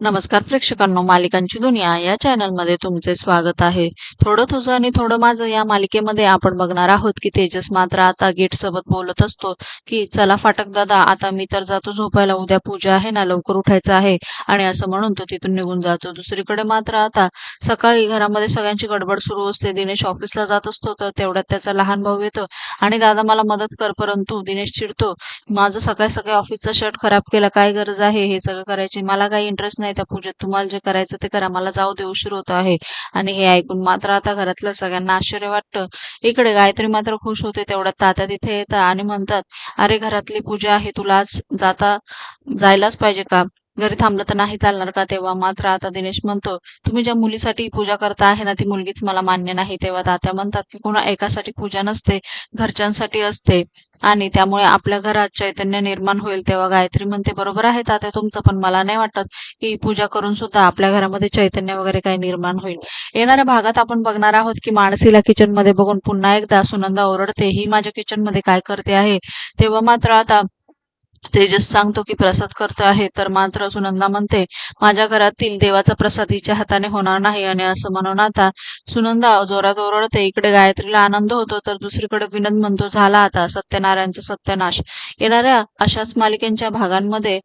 नमस्कार प्रेक्षकांनो मालिकांची दुनिया या चॅनलमध्ये तुमचे स्वागत आहे. थोडं तुझं आणि थोडं माझं या मालिकेमध्ये आपण बघणार आहोत की तेजस मात्र आता गेट सोबत बोलत असतो की चला फाटक दादा आता मी तर जातो झोपायला उद्या पूजा आहे ना लवकर उठायचं आहे. आणि असं म्हणून तो तिथून निघून जातो. दुसरीकडे मात्र आता सकाळी घरामध्ये सगळ्यांची गडबड सुरू असते. दिनेश ऑफिसला जात असतो तर तेवढ्यात त्याचा लहान भाऊ येतो. आणि दादा मला मदत कर परंतु दिनेश चिडतो माझं सकाळी सकाळी ऑफिसचा शर्ट खराब केला काय गरज आहे? हे सगळं करायची मला काही इंटरेस्ट नाही त्या पूजेत. तुम्हाला जे करायचं ते करा. मला जाऊ दे उशीर होत आहे. आणि हे ऐकून मात्र आता घरातल्या सगळ्यांना आश्चर्य वाटतं. इकडे गायत्री मात्र खुश होते. तेवढ्यात तात्या तिथे येतात आणि म्हणतात अरे घरातली पूजा आहे. तुला आज जाता जायलाच पाहिजे का? घरी थांबलं तर नाही चालणार का? तेव्हा मात्र आता दिनेश म्हणतो तुम्ही ज्या मुलीसाठी पूजा करता आहे ना ती मुलगीच मला मान्य नाही. तेव्हा तात्या म्हणतात की कोणा एकासाठी पूजा नसते. घरच्यांसाठी असते. आणि त्यामुळे आपल्या घरात चैतन्य निर्माण होईल तेव्हा गायत्री म्हणते बरोबर आहे तात्या तुमचं पण मला नाही वाटत की पूजा करून सुद्धा आपल्या घरामध्ये चैतन्य वगैरे काही निर्माण होईल. येणाऱ्या भागात आपण बघणार आहोत की माणसीला किचनमध्ये बघून पुन्हा एकदा सुनंदा ओरडते ही माझ्या किचनमध्ये काय करते आहे? तेव्हा मात्र आता तेजस सांगतो की प्रसाद करतो आहे तर मात्र सुनंदा म्हणते माझ्या घरातील देवाचा प्रसाद हिच्या हाताने होणार नाही आणि असं म्हणून आता सुनंदा जोरात ओरडते इकडे गायत्रीला आनंद होतो तर दुसरीकडे विनंद म्हणतो झाला आता सत्यनारायणचा सत्यनाश. येणाऱ्या अशाच मालिकेच्या भागांमध्ये